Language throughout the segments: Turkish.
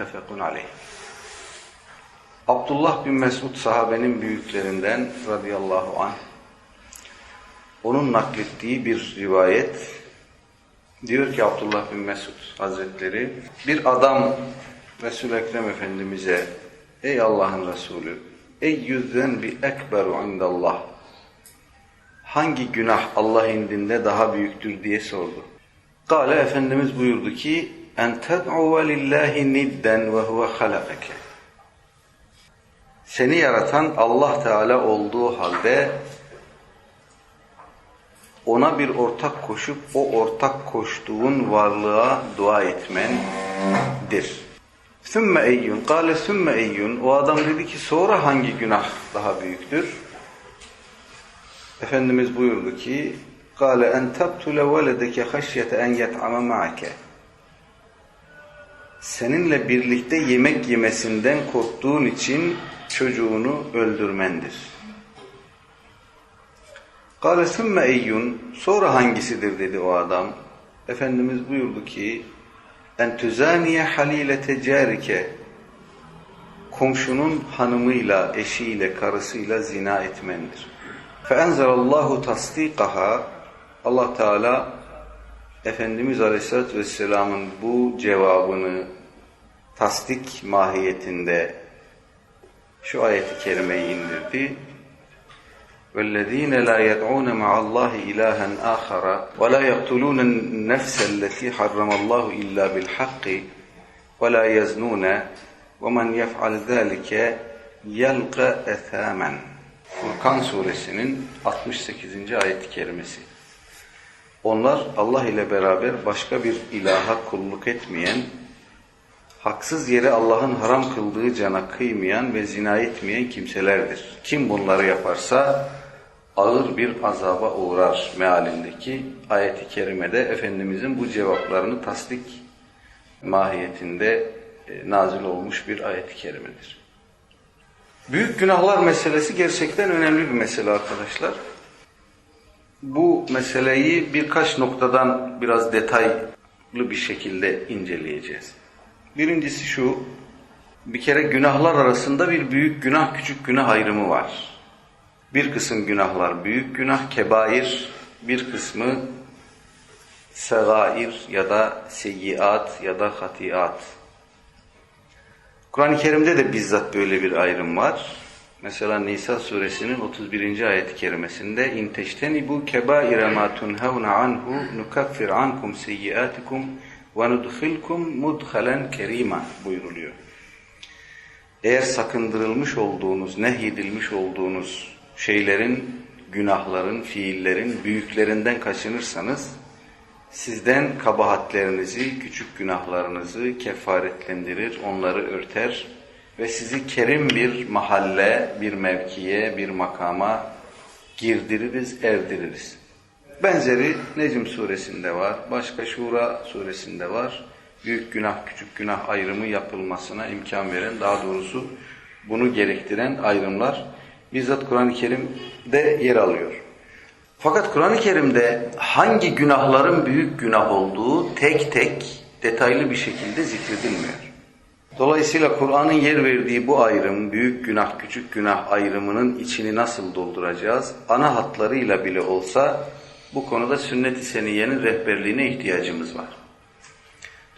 muttefakun aleyh. Abdullah bin Mesud sahabenin büyüklerinden radıyallahu anh onun naklettiği bir rivayet diyor ki Abdullah bin Mesud Hazretleri bir adam Resul-i Ekrem Efendimiz'e ey Allah'ın Resulü ey yüzden bir ekberu indallah hangi günah Allah indinde daha büyüktür diye sordu. Kale Efendimiz buyurdu ki en ted'uve lillahi nidden ve huve halakake seni yaratan Allah Teala olduğu halde ona bir ortak koşup o ortak koştuğun varlığa dua etmendir. Sümme eyyun, kâle sümme eyyun. O adam dedi ki sonra hangi günah daha büyüktür? Efendimiz buyurdu ki kâle en tabtule veledeke haşyete en yet'ame ma'ake. Seninle birlikte yemek yemesinden korktuğun için çocuğunu öldürmendir. Kâle sümme eyyun, sonra hangisidir dedi o adam. Efendimiz buyurdu ki, en tüzaniye halilete carike, komşunun hanımıyla, eşiyle, karısıyla zina etmendir. Feenzelallahu tasdikaha, Allah Teala Efendimiz Aleyhisselatü Vesselam'ın bu cevabını tasdik mahiyetinde şu ayeti kerimeyi indirdi. وَالَّذ۪ينَ لَا يَدْعُونَ مَعَ اللّٰهِ اِلَٰهًا آخَرَ وَلَا يَقْتُلُونَ النَّفْسَ الَّتِي حَرَّمَ اللّٰهُ اِلَّا بِالْحَقِّ وَلَا يَزْنُونَ وَمَنْ يَفْعَلْ ذَٰلِكَ يَلْقَ اَثَامًا Furkan suresinin 68. ayet-i kerimesi. Onlar Allah ile beraber başka bir ilaha kulluk etmeyen, haksız yere Allah'ın haram kıldığı cana kıymayan ve zina etmeyen kimselerdir. Kim bunları yaparsa ağır bir azaba uğrar mealindeki ayeti kerimede Efendimizin bu cevaplarını tasdik mahiyetinde e, nazil olmuş bir ayet-i kerimedir. Büyük günahlar meselesi gerçekten önemli bir mesele arkadaşlar. Bu meseleyi birkaç noktadan biraz detaylı bir şekilde inceleyeceğiz. Birincisi şu, bir kere günahlar arasında bir büyük günah, küçük günah ayrımı var. Bir kısım günahlar büyük günah, kebair, bir kısmı segair ya da seyyiat ya da hatiat. Kur'an-ı Kerim'de de bizzat böyle bir ayrım var. Mesela Nisa suresinin 31. ayet-i kerimesinde in teştenibu kebaire ma tunhavna anhu nukaffir ankum seyyiatikum ve nudkhilkum mudhalen kerima buyuruluyor. Eğer sakındırılmış olduğunuz, nehyedilmiş olduğunuz şeylerin, günahların, fiillerin büyüklerinden kaçınırsanız sizden kabahatlerinizi, küçük günahlarınızı kefaretlendirir, onları örter ve sizi kerim bir mahalle, bir mevkiye, bir makama girdiririz, erdiririz. Benzeri Necm suresinde var, başka Şura suresinde var. Büyük günah, küçük günah ayrımı yapılmasına imkan veren, daha doğrusu bunu gerektiren ayrımlar bizzat Kur'an-ı Kerim'de yer alıyor. Fakat Kur'an-ı Kerim'de hangi günahların büyük günah olduğu tek tek detaylı bir şekilde zikredilmiyor. Dolayısıyla Kur'an'ın yer verdiği bu ayrım, büyük günah, küçük günah ayrımının içini nasıl dolduracağız? Ana hatlarıyla bile olsa bu konuda sünnet-i seniyenin rehberliğine ihtiyacımız var.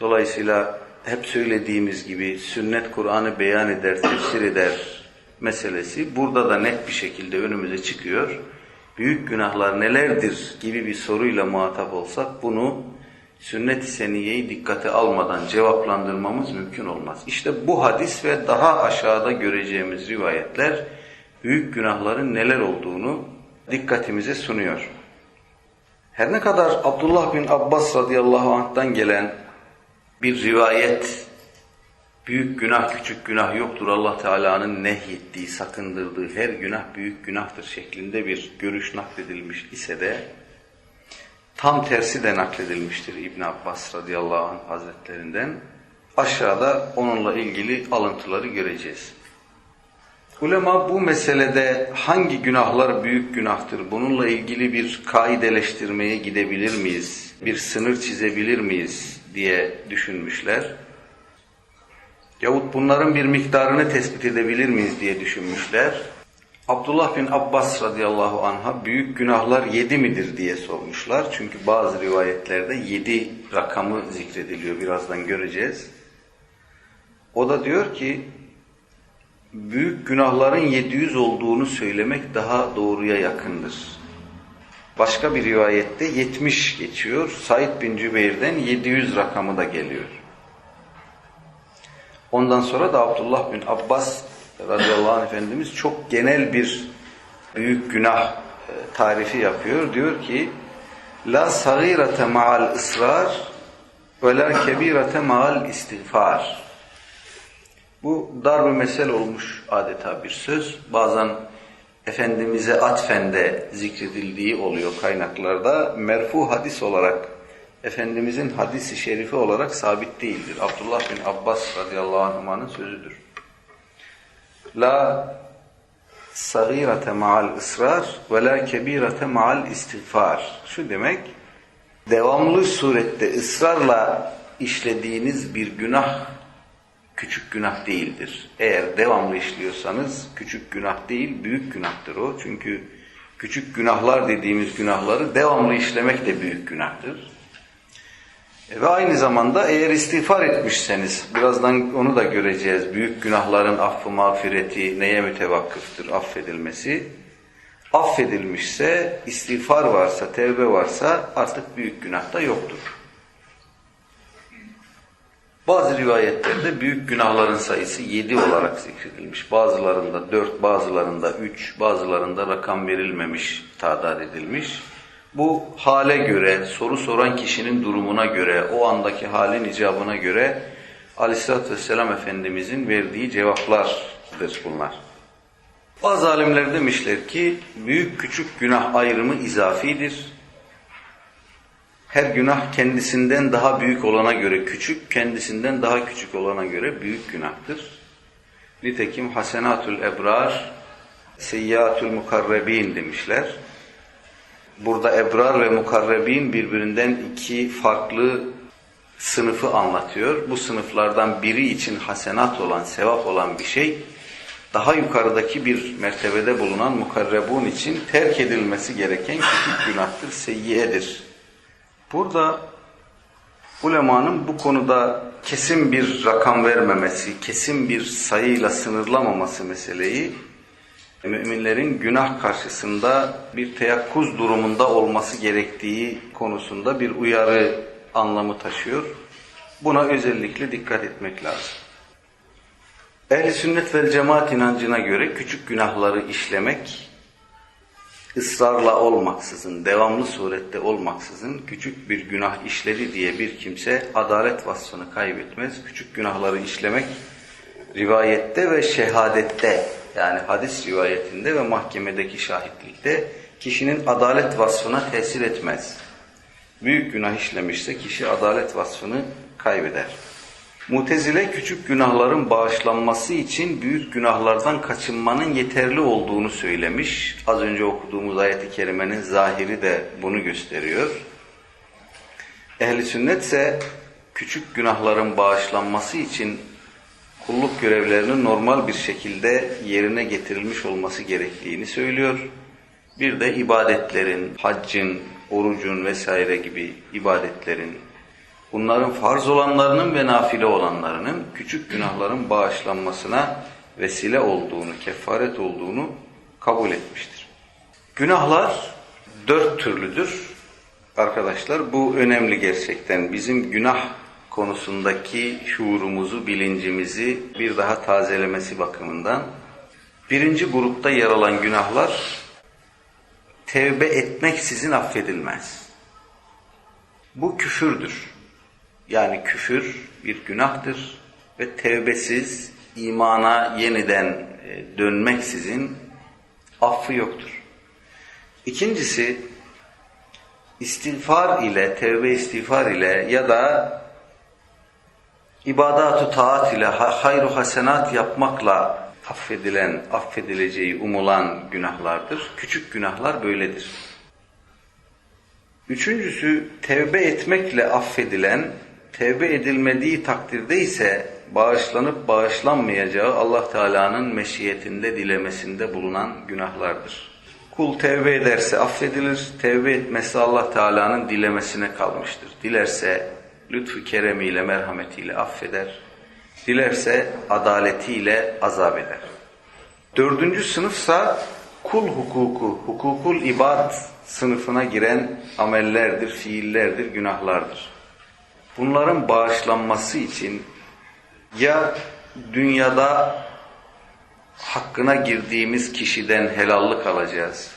Dolayısıyla hep söylediğimiz gibi sünnet Kur'an'ı beyan eder, tefsir eder meselesi burada da net bir şekilde önümüze çıkıyor. Büyük günahlar nelerdir gibi bir soruyla muhatap olsak bunu sünnet-i seniyeyi dikkate almadan cevaplandırmamız mümkün olmaz. İşte bu hadis ve daha aşağıda göreceğimiz rivayetler büyük günahların neler olduğunu dikkatimize sunuyor. Her ne kadar Abdullah bin Abbas radıyallahu anh'tan gelen bir rivayet büyük günah küçük günah yoktur Allah Teala'nın nehyettiği, sakındırdığı her günah büyük günahtır şeklinde bir görüş nakledilmiş ise de tam tersi de nakledilmiştir İbn Abbas radıyallahu anh hazretlerinden. Aşağıda onunla ilgili alıntıları göreceğiz. Ulema bu meselede hangi günahlar büyük günahtır? Bununla ilgili bir kaideleştirmeye gidebilir miyiz? Bir sınır çizebilir miyiz diye düşünmüşler. Yahut bunların bir miktarını tespit edebilir miyiz diye düşünmüşler. Abdullah bin Abbas radıyallahu anh'a büyük günahlar yedi midir diye sormuşlar. Çünkü bazı rivayetlerde yedi rakamı zikrediliyor. Birazdan göreceğiz. O da diyor ki büyük günahların 700 olduğunu söylemek daha doğruya yakındır. Başka bir rivayette 70 geçiyor. Said bin Cübeyr'den 700 rakamı da geliyor. Ondan sonra da Abdullah bin Abbas radıyallahu anh Efendimiz çok genel bir büyük günah e, tarifi yapıyor. Diyor ki La sagirete ma'al ısrar ve la kebirete ma'al istiğfar. Bu dar bir mesel olmuş adeta bir söz. Bazen Efendimiz'e atfen de zikredildiği oluyor kaynaklarda. Merfu hadis olarak Efendimizin hadisi şerifi olarak sabit değildir. Abdullah bin Abbas radıyallahu anh'ın sözüdür. La sagirete ma'al ısrar ve la kebirete ma'al istiğfar. Şu demek, devamlı surette ısrarla işlediğiniz bir günah küçük günah değildir. Eğer devamlı işliyorsanız küçük günah değil, büyük günahtır o. Çünkü küçük günahlar dediğimiz günahları devamlı işlemek de büyük günahtır. Ve aynı zamanda eğer istiğfar etmişseniz, birazdan onu da göreceğiz. Büyük günahların affı mağfireti neye mütevakkıftır affedilmesi? Affedilmişse, istiğfar varsa, tevbe varsa artık büyük günah da yoktur. Bazı rivayetlerde büyük günahların sayısı yedi olarak zikredilmiş. Bazılarında dört, bazılarında üç, bazılarında rakam verilmemiş, tadat edilmiş. Bu hale göre, soru soran kişinin durumuna göre, o andaki halin icabına göre Aleyhisselatü Vesselam Efendimizin verdiği cevaplardır bunlar. Bazı alimler demişler ki büyük küçük günah ayrımı izafidir. Her günah kendisinden daha büyük olana göre küçük, kendisinden daha küçük olana göre büyük günahtır. Nitekim hasenatul ebrar, seyyatul mukarrebin demişler. Burada ebrar ve mukarrebin birbirinden iki farklı sınıfı anlatıyor. Bu sınıflardan biri için hasenat olan, sevap olan bir şey, daha yukarıdaki bir mertebede bulunan mukarrebun için terk edilmesi gereken küçük günahtır, seyyiyedir. Burada ulemanın bu konuda kesin bir rakam vermemesi, kesin bir sayıyla sınırlamaması meseleyi müminlerin günah karşısında bir teyakkuz durumunda olması gerektiği konusunda bir uyarı anlamı taşıyor. Buna özellikle dikkat etmek lazım. Ehli sünnet vel cemaat inancına göre küçük günahları işlemek ısrarla olmaksızın, devamlı surette olmaksızın küçük bir günah işledi diye bir kimse adalet vasfını kaybetmez. Küçük günahları işlemek rivayette ve şehadette yani hadis rivayetinde ve mahkemedeki şahitlikte kişinin adalet vasfına tesir etmez. Büyük günah işlemişse kişi adalet vasfını kaybeder. Mutezile küçük günahların bağışlanması için büyük günahlardan kaçınmanın yeterli olduğunu söylemiş. Az önce okuduğumuz ayet-i kerimenin zahiri de bunu gösteriyor. Ehli sünnet ise küçük günahların bağışlanması için kulluk görevlerinin normal bir şekilde yerine getirilmiş olması gerektiğini söylüyor. Bir de ibadetlerin, haccın, orucun vesaire gibi ibadetlerin, bunların farz olanlarının ve nafile olanlarının küçük günahların bağışlanmasına vesile olduğunu, kefaret olduğunu kabul etmiştir. Günahlar dört türlüdür. Arkadaşlar bu önemli gerçekten. Bizim günah konusundaki şuurumuzu, bilincimizi bir daha tazelemesi bakımından. Birinci grupta yer alan günahlar tevbe etmek sizin affedilmez. Bu küfürdür. Yani küfür bir günahtır ve tevbesiz imana yeniden e, dönmek sizin affı yoktur. İkincisi istiğfar ile, tevbe istiğfar ile ya da ibadatu taat ile hayru hasenat yapmakla affedilen, affedileceği umulan günahlardır. Küçük günahlar böyledir. Üçüncüsü tevbe etmekle affedilen, tevbe edilmediği takdirde ise bağışlanıp bağışlanmayacağı Allah Teala'nın meşiyetinde dilemesinde bulunan günahlardır. Kul tevbe ederse affedilir, tevbe etmesi Allah Teala'nın dilemesine kalmıştır. Dilerse lütfu keremiyle, merhametiyle affeder, dilerse adaletiyle azap eder. Dördüncü sınıfsa kul hukuku, hukukul ibad sınıfına giren amellerdir, fiillerdir, günahlardır. Bunların bağışlanması için ya dünyada hakkına girdiğimiz kişiden helallik alacağız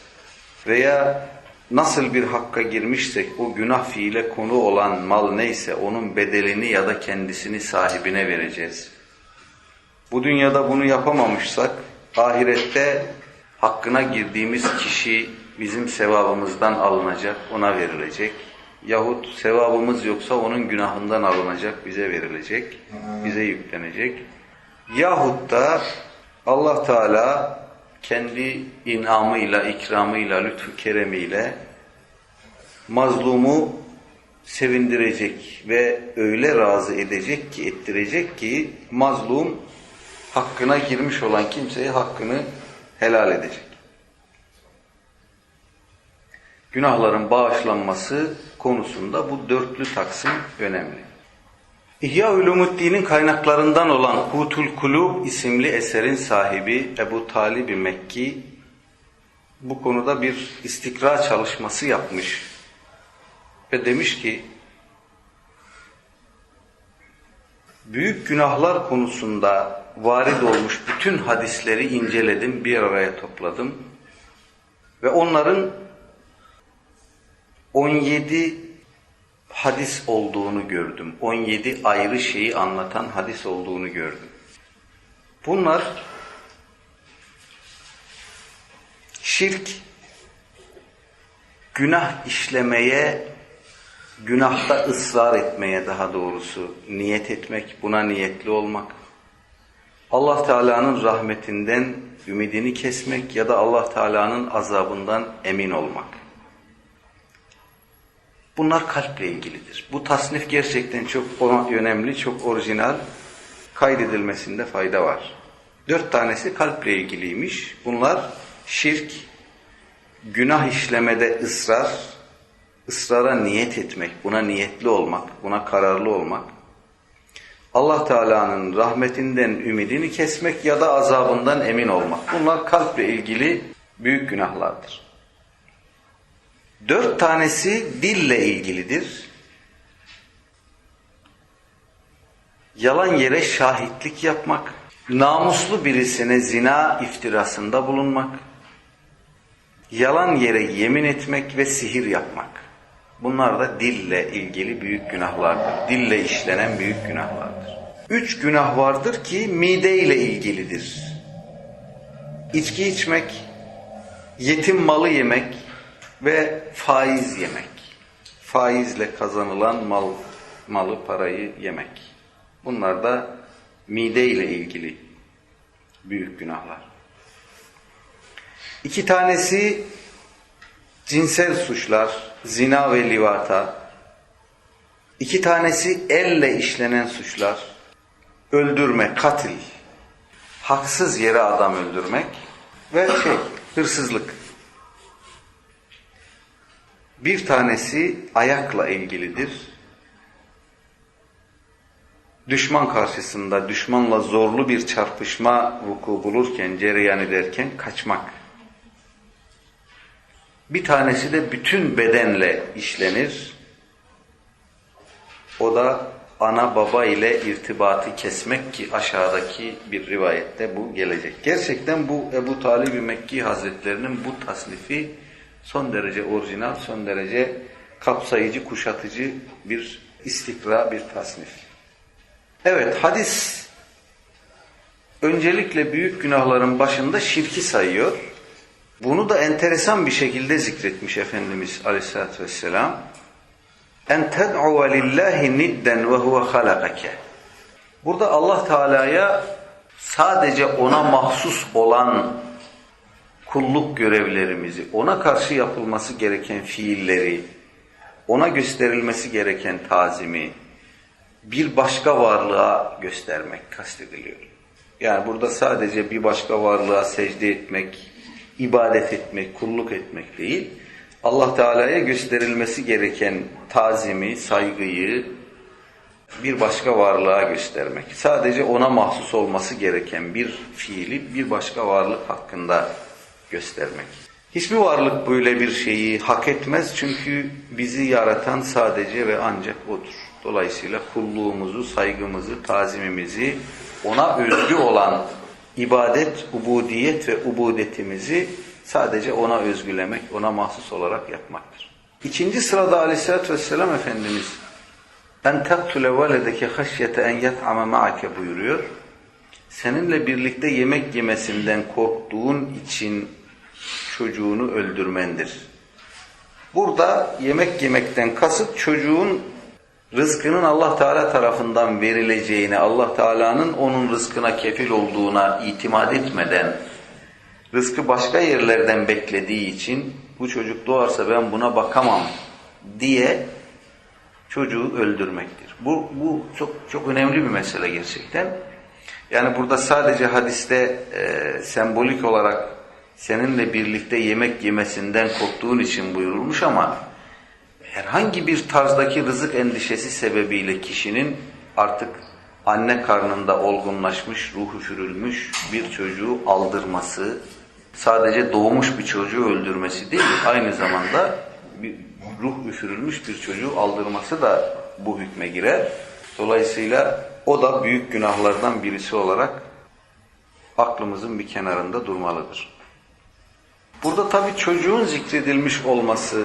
veya nasıl bir hakka girmişsek o günah fiile konu olan mal neyse onun bedelini ya da kendisini sahibine vereceğiz. Bu dünyada bunu yapamamışsak ahirette hakkına girdiğimiz kişi bizim sevabımızdan alınacak, ona verilecek. Yahut sevabımız yoksa onun günahından alınacak, bize verilecek, bize yüklenecek. Yahut da Allah Teala kendi inamıyla, ikramıyla, lütfu keremiyle mazlumu sevindirecek ve öyle razı edecek ki, ettirecek ki mazlum hakkına girmiş olan kimseye hakkını helal edecek. Günahların bağışlanması konusunda bu dörtlü taksim önemli. İhya Ulumuddin'in kaynaklarından olan Kutul Kulub isimli eserin sahibi Ebu Talib-i Mekki bu konuda bir istikra çalışması yapmış ve demiş ki büyük günahlar konusunda varid olmuş bütün hadisleri inceledim, bir araya topladım ve onların 17 hadis olduğunu gördüm. 17 ayrı şeyi anlatan hadis olduğunu gördüm. Bunlar şirk, günah işlemeye, günahta ısrar etmeye daha doğrusu niyet etmek, buna niyetli olmak, Allah Teala'nın rahmetinden ümidini kesmek ya da Allah Teala'nın azabından emin olmak. Bunlar kalple ilgilidir. Bu tasnif gerçekten çok önemli, çok orijinal. Kaydedilmesinde fayda var. Dört tanesi kalple ilgiliymiş. Bunlar şirk, günah işlemede ısrar, ısrara niyet etmek, buna niyetli olmak, buna kararlı olmak, Allah Teala'nın rahmetinden ümidini kesmek ya da azabından emin olmak. Bunlar kalple ilgili büyük günahlardır. Dört tanesi dille ilgilidir. Yalan yere şahitlik yapmak, namuslu birisine zina iftirasında bulunmak, yalan yere yemin etmek ve sihir yapmak. Bunlar da dille ilgili büyük günahlardır. Dille işlenen büyük günahlardır. Üç günah vardır ki mide ile ilgilidir. İçki içmek, yetim malı yemek ve faiz yemek. Faizle kazanılan mal, malı, parayı yemek. Bunlar da mide ile ilgili büyük günahlar. İki tanesi cinsel suçlar, zina ve livata. İki tanesi elle işlenen suçlar, öldürme, katil, haksız yere adam öldürmek ve şey, hırsızlık. Bir tanesi ayakla ilgilidir. Düşman karşısında düşmanla zorlu bir çarpışma vuku bulurken, cereyan ederken kaçmak. Bir tanesi de bütün bedenle işlenir. O da ana baba ile irtibatı kesmek ki aşağıdaki bir rivayette bu gelecek. Gerçekten bu Ebu Talib-i Mekki Hazretlerinin bu tasnifi son derece orijinal, son derece kapsayıcı, kuşatıcı bir istikra, bir tasnif. Evet, hadis öncelikle büyük günahların başında şirki sayıyor. Bunu da enteresan bir şekilde zikretmiş Efendimiz Aleyhisselatü Vesselam. En ted'uve lillahi nidden ve huve halakake. Burada Allah Teala'ya sadece ona mahsus olan kulluk görevlerimizi, ona karşı yapılması gereken fiilleri, ona gösterilmesi gereken tazimi, bir başka varlığa göstermek kastediliyor. Yani burada sadece bir başka varlığa secde etmek, ibadet etmek, kulluk etmek değil, Allah Teala'ya gösterilmesi gereken tazimi, saygıyı bir başka varlığa göstermek. Sadece ona mahsus olması gereken bir fiili bir başka varlık hakkında göstermek. Hiçbir varlık böyle bir şeyi hak etmez çünkü bizi yaratan sadece ve ancak O'dur. Dolayısıyla kulluğumuzu, saygımızı, tazimimizi ona özgü olan ibadet, ubudiyet ve ubudetimizi sadece ona özgülemek, ona mahsus olarak yapmaktır. İkinci sırada aleyhissalatü vesselam Efendimiz en taktule veledeke haşyete en yet'ame ma'ake buyuruyor. Seninle birlikte yemek yemesinden korktuğun için çocuğunu öldürmendir. Burada yemek yemekten kasıt çocuğun rızkının Allah Teala tarafından verileceğine, Allah Teala'nın onun rızkına kefil olduğuna itimat etmeden rızkı başka yerlerden beklediği için bu çocuk doğarsa ben buna bakamam diye çocuğu öldürmektir. Bu, bu çok çok önemli bir mesele gerçekten. Yani burada sadece hadiste e, sembolik olarak seninle birlikte yemek yemesinden korktuğun için buyurulmuş ama herhangi bir tarzdaki rızık endişesi sebebiyle kişinin artık anne karnında olgunlaşmış, ruhu çürülmüş bir çocuğu aldırması, sadece doğmuş bir çocuğu öldürmesi değil, aynı zamanda bir ruh üfürülmüş bir çocuğu aldırması da bu hükme girer. Dolayısıyla o da büyük günahlardan birisi olarak aklımızın bir kenarında durmalıdır. Burada tabii çocuğun zikredilmiş olması,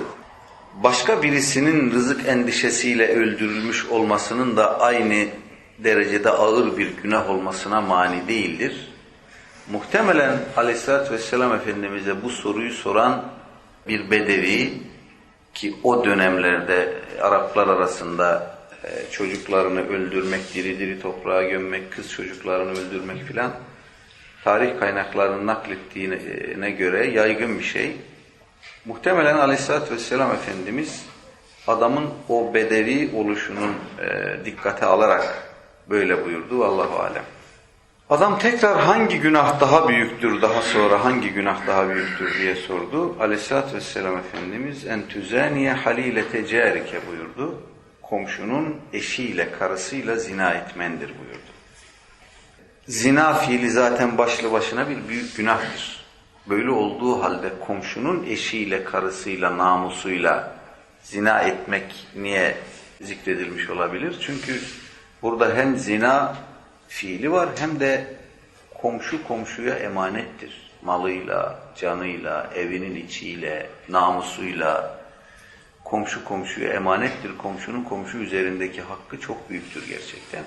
başka birisinin rızık endişesiyle öldürülmüş olmasının da aynı derecede ağır bir günah olmasına mani değildir. Muhtemelen aleyhissalatü vesselam Efendimiz'e bu soruyu soran bir bedevi ki o dönemlerde Araplar arasında çocuklarını öldürmek, diri diri toprağa gömmek, kız çocuklarını öldürmek filan tarih kaynaklarının naklettiğine göre yaygın bir şey. Muhtemelen Aleyhisselatü Vesselam Efendimiz adamın o bedevi oluşunun e, dikkate alarak böyle buyurdu. Allahu alem. Adam tekrar hangi günah daha büyüktür, daha sonra hangi günah daha büyüktür diye sordu. Aleyhisselatü Vesselam Efendimiz en tüzaniye halilete carike buyurdu. Komşunun eşiyle, karısıyla zina etmendir buyurdu. Zina fiili zaten başlı başına bir büyük günahtır. Böyle olduğu halde komşunun eşiyle, karısıyla, namusuyla zina etmek niye zikredilmiş olabilir? Çünkü burada hem zina fiili var hem de komşu komşuya emanettir. Malıyla, canıyla, evinin içiyle, namusuyla komşu komşuya emanettir. Komşunun komşu üzerindeki hakkı çok büyüktür gerçekten.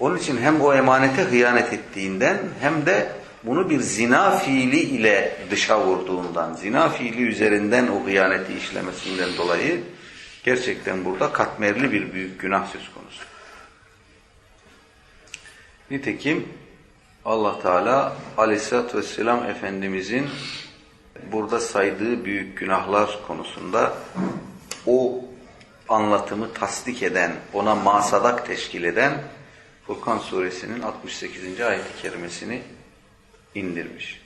Onun için hem o emanete hıyanet ettiğinden hem de bunu bir zina fiili ile dışa vurduğundan, zina fiili üzerinden o hıyaneti işlemesinden dolayı gerçekten burada katmerli bir büyük günah söz konusu. Nitekim Allah Teala Aleyhisselatü Vesselam Efendimizin burada saydığı büyük günahlar konusunda o anlatımı tasdik eden, ona masadak teşkil eden Furkan suresinin 68. ayet-i kerimesini indirmiş.